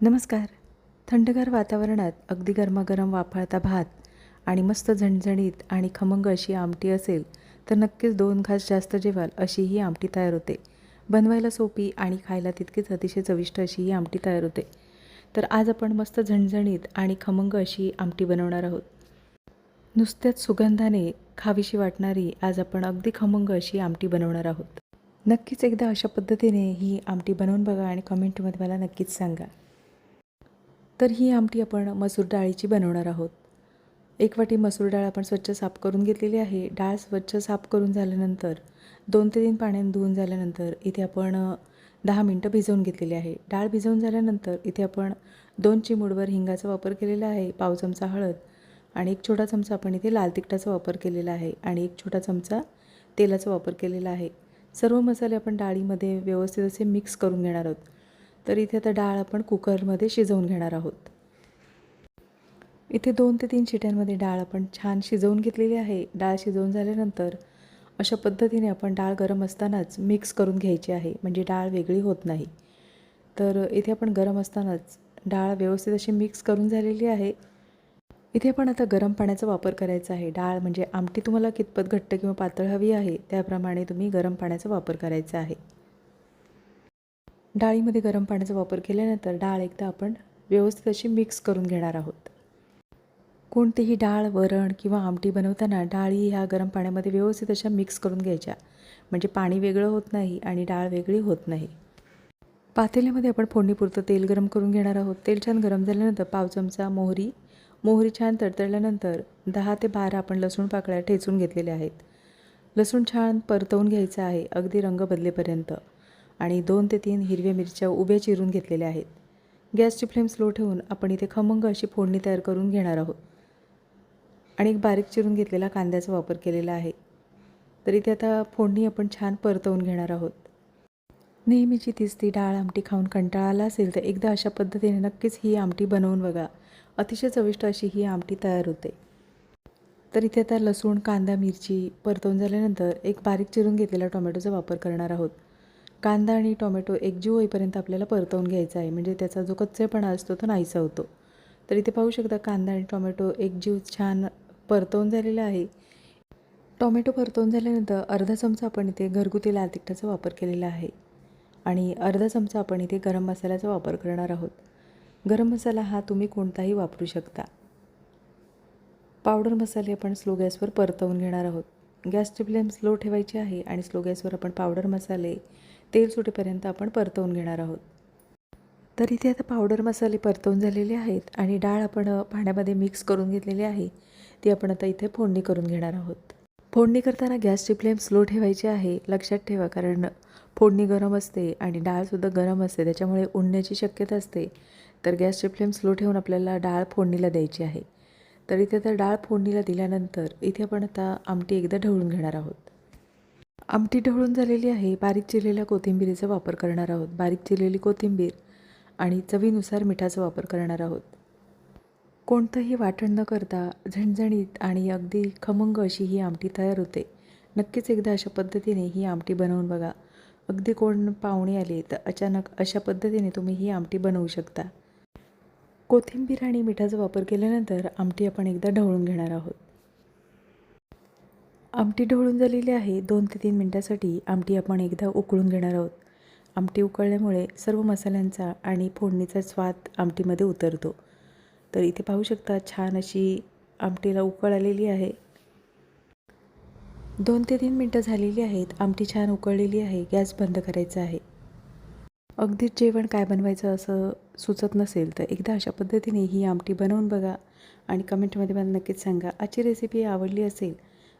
नमस्कार. थंडगार वातावरणात अगदी गरमागरम वाफाळता भात आणि मस्त झणझणीत आणि खमंग अशी आमटी असेल तर नक्कीच दोन घास जास्त जेवाल अशी ही आमटी तयार होते. बनवायला सोपी आणि खायला तितकीच अतिशय चविष्ट अशी ही आमटी तयार होते. तर आज आपण मस्त झणझणीत आणि खमंग अशी आमटी बनवणार आहोत. नुसत्याच सुगंधाने खावीशी वाटणारी आज आपण अगदी खमंग अशी आमटी बनवणार आहोत. नक्कीच एकदा अशा पद्धतीने ही आमटी बनवून बघा आणि कमेंटमध्ये मला नक्कीच सांगा. तर ही आमटी आपण मसूर डाळीची बनवणार आहोत. एक वाटी मसूर डाळ आपण स्वच्छ साफ करून घेतलेली आहे. डाळ स्वच्छ साफ करून झाल्यानंतर दोन ते तीन पाण्याने धुवून झाल्यानंतर इथे आपण दहा मिनटं भिजवून घेतलेली आहे. डाळ भिजवून झाल्यानंतर इथे आपण दोन चिमूडवर हिंगाचा वापर केलेला आहे पाव चमचा हळद आणि एक छोटा चमचा आपण इथे लाल तिखटाचा वापर केलेला आहे आणि एक छोटा चमचा तेलाचा वापर केलेला आहे. सर्व मसाले आपण डाळीमध्ये व्यवस्थित असे मिक्स करून घेणार आहोत. तर इथे आता डाळ आपण कुकरमध्ये शिजवून घेणार आहोत. इथे दोन ते तीन शिट्यांमध्ये डाळ आपण छान शिजवून घेतलेली आहे. डाळ शिजवून झाल्यानंतर अशा पद्धतीने आपण डाळ गरम असतानाच मिक्स करून घ्यायची आहे. म्हणजे डाळ वेगळी होत नाही. तर इथे आपण गरम असतानाच डाळ व्यवस्थित अशी मिक्स करून झालेली आहे. इथे आपण आता गरम पाण्याचा वापर करायचा आहे. डाळ म्हणजे आमटी तुम्हाला कितपत घट्ट किंवा पातळ हवी आहे त्याप्रमाणे तुम्ही गरम पाण्याचा वापर करायचा आहे. डाळीमध्ये गरम पाण्याचा वापर केल्यानंतर डाळ एकदा आपण व्यवस्थित अशी मिक्स करून घेणार आहोत. कोणतीही डाळ वरण किंवा आमटी बनवताना डाळी ह्या गरम पाण्यामध्ये व्यवस्थित अशा मिक्स करून घ्यायच्या. म्हणजे पाणी वेगळं होत नाही आणि डाळ वेगळी होत नाही. पातेल्यामध्ये आपण फोडणीपुरतं तेल गरम करून घेणार आहोत. तेल छान गरम झाल्यानंतर पाव चमचा मोहरी. मोहरी छान तडतडल्यानंतर दहा ते बारा आपण लसूण पाकळ्या ठेचून घेतलेल्या आहेत. लसूण छान परतवून घ्यायचं आहे अगदी रंग बदलेपर्यंत. आणि दोन ते तीन हिरव्या मिरच्या उभ्या चिरून घेतलेल्या आहेत. गॅसची फ्लेम स्लो ठेवून आपण इथे खमंग अशी फोडणी तयार करून घेणार आहोत. आणि एक बारीक चिरून घेतलेला कांद्याचा वापर केलेला आहे. तर इथे आता फोडणी आपण छान परतवून घेणार आहोत. नेहमीची तीच ती डाळ आमटी खाऊन कंटाळा आला असेल तर एकदा अशा पद्धतीने नक्कीच ही आमटी बनवून बघा. अतिशय चविष्ट अशी ही आमटी तयार होते. तर इथे आता लसूण कांदा मिरची परतवून झाल्यानंतर एक बारीक चिरून घेतलेला टोमॅटोचा वापर करणार आहोत. कांदा आणि टोमॅटो एकजीव होईपर्यंत आपल्याला परतवून घ्यायचा आहे. म्हणजे त्याचा जो कच्चेपणा असतो तो नाहीसा होतो. तर इथे पाहू शकता कांदा आणि टोमॅटो एकजीव छान परतवून झालेला आहे. टोमॅटो परतवून झाल्यानंतर अर्धा चमचा आपण इथे घरगुती लाल तिखटाचा वापर केलेला आहे. आणि अर्धा चमचा आपण इथे गरम मसाल्याचा वापर करणार आहोत. गरम मसाला हा तुम्ही कोणताही वापरू शकता. पावडर मसाले आपण स्लो गॅसवर परतवून घेणार आहोत. गॅसची फ्लेम स्लो ठेवायची आहे आणि स्लो गॅसवर आपण पावडर मसाले तेल सुटेपर्यंत आपण परतवून घेणार आहोत. तर इथे आता पावडर मसाले परतवून झालेले आहेत आणि डाळ आपण पाण्यामध्ये मिक्स करून घेतलेली आहे. ती आपण आता इथे फोडणी करून घेणार आहोत. फोडणी करताना गॅसची फ्लेम स्लो ठेवायची आहे लक्षात ठेवा कारण फोडणी गरम असते आणि डाळसुद्धा गरम असते त्याच्यामुळे उडण्याची शक्यता असते. तर गॅसची फ्लेम स्लो ठेवून आपल्याला डाळ फोडणीला द्यायची आहे. तर इथे तर डाळ फोडणीला दिल्यानंतर इथे आपण आता आमटी एकदा ढवळून घेणार आहोत. आमटी ढवळून झालेली आहे. बारीक चिरलेल्या कोथिंबीरीचा वापर करणार आहोत. बारीक चिरलेली कोथिंबीर आणि चवीनुसार मिठाचा वापर करणार आहोत. कोणतंही वाटण न करता झणझणीत आणि अगदी खमंग अशी ही आमटी तयार होते. नक्कीच एकदा अशा पद्धतीने ही आमटी बनवून बघा. अगदी कोण पाहुणे आले तर अचानक अशा पद्धतीने तुम्ही ही आमटी बनवू शकता. कोथिंबीर आणि मिठाचा वापर केल्यानंतर आमटी आपण एकदा ढवळून घेणार आहोत. आमटी ढवळून झालेली आहे. दोन ते तीन मिनटासाठी आमटी आपण एकदा उकळून घेणार आहोत. आमटी उकळल्यामुळे सर्व मसाल्यांचा आणि फोडणीचा स्वाद आमटीमध्ये उतरतो. तर इथे पाहू शकता छान अशी आमटीला उकळ आलेली आहे. दोन ते तीन मिनटं झालेली आहेत. आमटी छान उकळलेली आहे. गॅस बंद करायचा आहे. अगदीच जेवण काय बनवायचं असं सुचत नसेल तर एकदा अशा पद्धतीने ही आमटी बनवून बघा आणि कमेंटमध्ये मला नक्कीच सांगा. आजची रेसिपी आवडली असेल